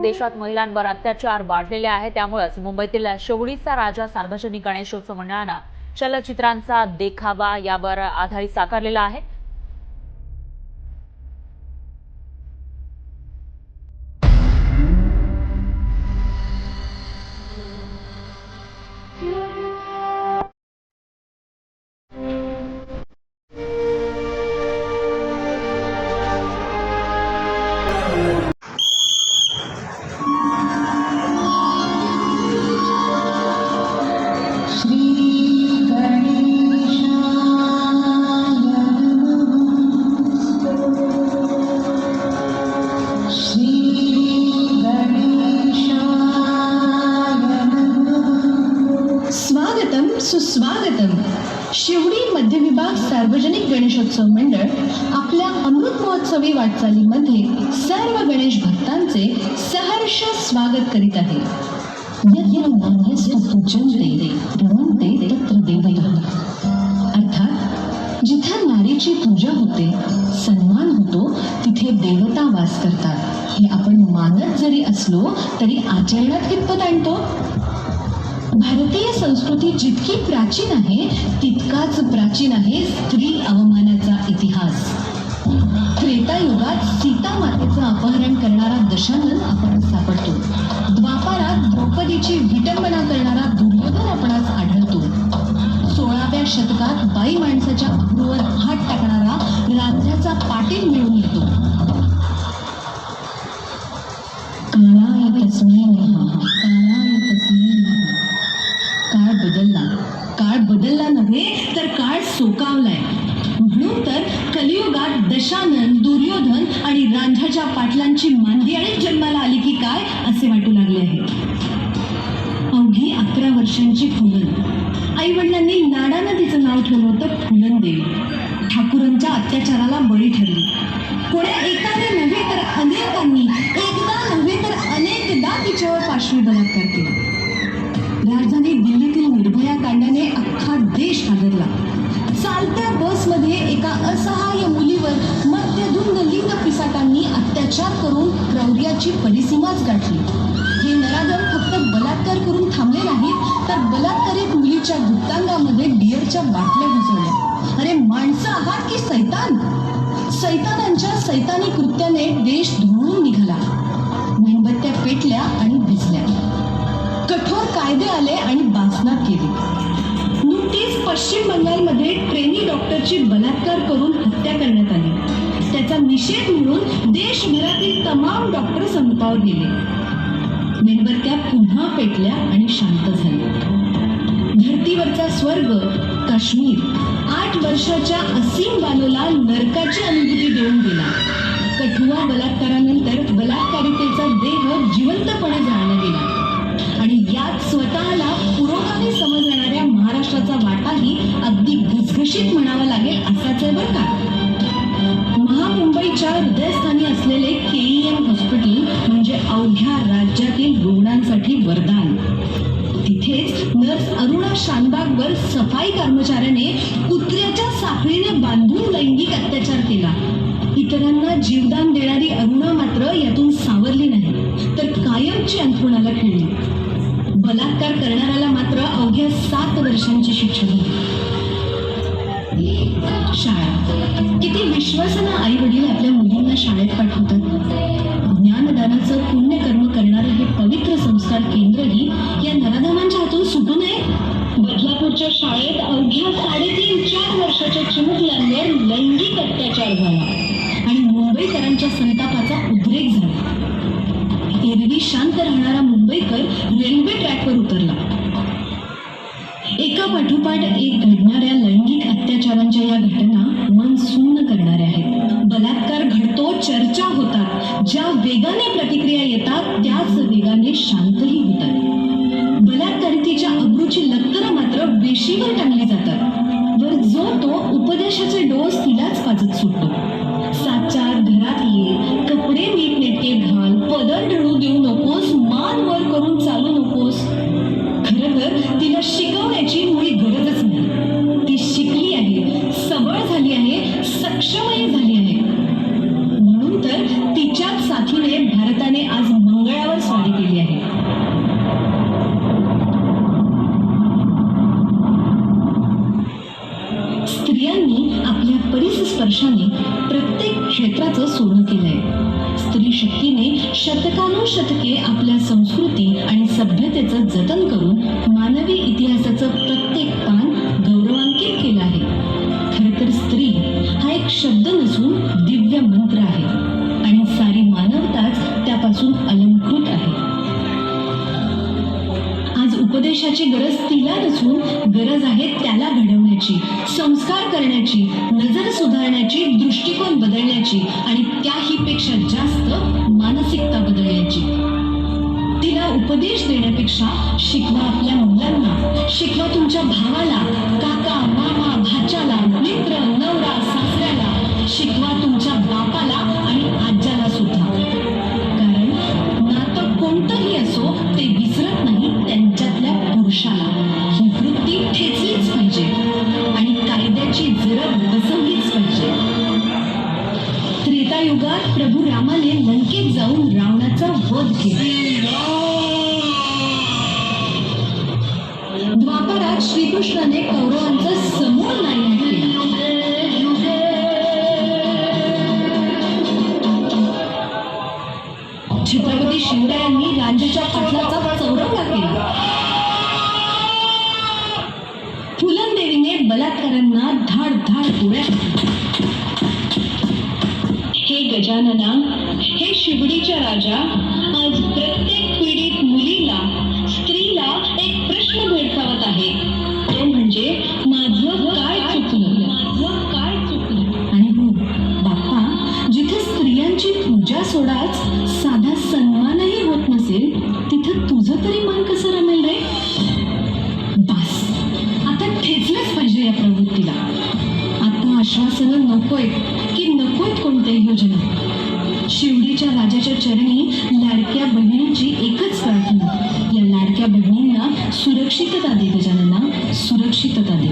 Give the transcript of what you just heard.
देशात महिलांवर अत्याचार वाढलेले आहे. त्यामुळेच मुंबईतील शेवडीचा राजा सार्वजनिक गणेशोत्सव मंडळानं चलचित्रांचा देखावा यावर आधारित साकारलेला आहे. सार्वजनिक गणेशोत्सव मंडळ आपल्या अमृत महोत्सवी वाटचालीमध्ये सर्व गणेश भक्तांचे सहर्ष स्वागत करीत आहे. अर्थात जिथे नारीची पूजा होते सन्मान होतो तिथे देवता वास करतात. हे आपण मानत जरी असलो तरी आचरणात कितपत आणतो? भारतीय संस्कृती जितकी प्राचीन आहे तितकाच प्राचीन आहे स्त्री अवमानाचा इतिहास. त्रेतायुगात सीता मातेचं अपहरण करणारा दशानन आपण सापडतो. द्वापारात द्रौपदीची विटंबना करणारा दुर्योधन आपणास आढळतो. सोळाव्या शतकात बाई माणसाच्या अब्रूवर हात टाकणारा रांझ्याचा पाटील मिळून येतो. दशानन दुर्योधन आणि रांझाच्या पाटलांची मांदियाळी जन्माला आली की काय असे वाटू लागले आहे. अवघी अकरा वर्षांची फुलन आई वडिलांनी नाडानं तिचं नाव ठेवलं होतं फुलन देवी ठाकूरांच्या अत्याचाराला बळी ठरली. कोण्या एकाने नव्हे तर अनेकांनी एकदा नव्हे तर अनेकदा तिच्यावर पाशवी बलात्कार केला राजधानी दिल्लीतील निर्भया कांड्याने अख्खा देश हादरला. चालत्या बसमध्ये एका असहा करून क्रौर्याची परिसीमाच गाठली. हे नराधम फक्त बलात्कार करून थांबले नाहीत तर बलात्कारित मुलीच्या गुप्तांगामध्ये डिअरच्या बाटल्या घुसवल्या. अरे माणसं आहात की सैतान? सैतानांच्या सैतानी कृत्याने देश धुळून निघाला. मेणबत्त्या पेटल्या आणि भिजल्या. कठोर कायदे आले आणि बासना केली नुकतीच पश्चिम बंगालमध्ये ट्रेनी डॉक्टरची बलात्कार करून हत्या करण्यात आली. निषेध म्हणून देशभरातील तमाम डॉक्टर संपावर गेले. मेणबत्त्या पुन्हा पेटल्या आणि शांत झाल्या. धर्तीवरचा स्वर्ग काश्मीर आठ वर्षाच्या असीम बालोला नरकाची अनुभूती देऊन गेला. कठुआ बलात्कारानंतर बलात्कारितेचा देह जिवंतपणे जाळला गेला. आणि यात स्वतःला पुरोगामी समजणाऱ्या महाराष्ट्राचा वाटाही अगदी घसघशीत म्हणावा लागेल असाच आहे बरं का? मुंबईच्या हृदयस्थानी असलेले केईएम हॉस्पिटल म्हणजे अवघ्या राज्यातील रुग्णांसाठी वरदान. तिथेच नर्स अरुणा शानबागवर सफाई कर्मचाऱ्याने कुत्र्याच्या साखळीने बांधून लैंगिक अत्याचार केला. इतरांना जीवदान देणारी अरुणा मात्र यातून सावरली नाही तर कायमची अंथरुणाला खेळली. बलात्कार करणाऱ्याला मात्र अवघ्या सात वर्षांची शिक्षा झाली. शाळा. किती विश्वासानं वडील आपल्या मुलींना शाळेत पाठवतात. ज्ञानदानाचं पुण्यकर्म करणारं हे पवित्र संस्कार केंद्रही या नराधमांच्या हातून सुटू नये? बदलापूरच्या शाळेत अवघ्या साडेतीन चार वर्षाच्या चिमुकल्यांवर लैंगिक अत्याचार झाला. आणि मुंबईकरांच्या संतापाचा उद्रेक झाला. एरवी शांत राहणारा मुंबईकर रेल्वे ट्रॅकवर उतरला. एका पाठोपाठ एक घडणाऱ्या लैंगिक अत्याचारांच्या या घटना मन वेगाने प्रतिक्रिया येतात त्याच वेगाने शांतही होतात. बलात्कारितेच्या अब्रूची लक्तर मात्र वेशीवर टांगली जातात. वर जो तो उपदेशाचे डोस तिलाच पाजत सुटतो. साचार घरात ये कपडे मी शतकानुशतके आपल्या संस्कृती आणि सभ्यतेचं जतन करून मानवी इतिहासाचं प्रत्येक पान उपदेशाची गरज तिला नसून गरज आहे त्याला घडवण्याची संस्कार करण्याची नजर सुधारण्याची दृष्टिकोन बदलण्याची आणि त्याही पेक्षा जास्त मानसिकता बदलण्याची. तिला उपदेश देण्यापेक्षा शिकवा आपल्या मुलांना शिकवा तुमच्या भावाला काका मामा भाच्याला मित्र नवरा सासऱ्याला शिकवा तुमच्या बापाला जाऊन रावणाचा वध केला. द्वापरात श्रीकृष्णाने कौरवांचा समूळ नायन केला. छत्रपती शिवरायांनी राज्याच्या पाटलाचा चौरवला केला. फुलंदेवीने बलात्कारांना धाड धाड उड्या गजानना हे शिवडीच्या राजा आज प्रत्येक पीडित मुलीला स्त्रीला एक प्रश्न भेडसावत आहे. तो म्हणजे माझं काय चुकलं? माझं काय चुकलं? आणि हो बाप्पा जिथे स्त्रियांची पूजा सोडाच साधा सन्मानही होत नसेल तिथं तुझं तरी मन कसं रमेल रे? बस आता ठेचलंच पाहिजे या प्रवृत्तीला. आता आश्वासनं नकोय की योजना. शिवडीच्या राजाच्या चरणी लाडक्या बहिणींची एकच प्रार्थना. या लाडक्या बहिणींना सुरक्षितता दे गजानना सुरक्षितता दे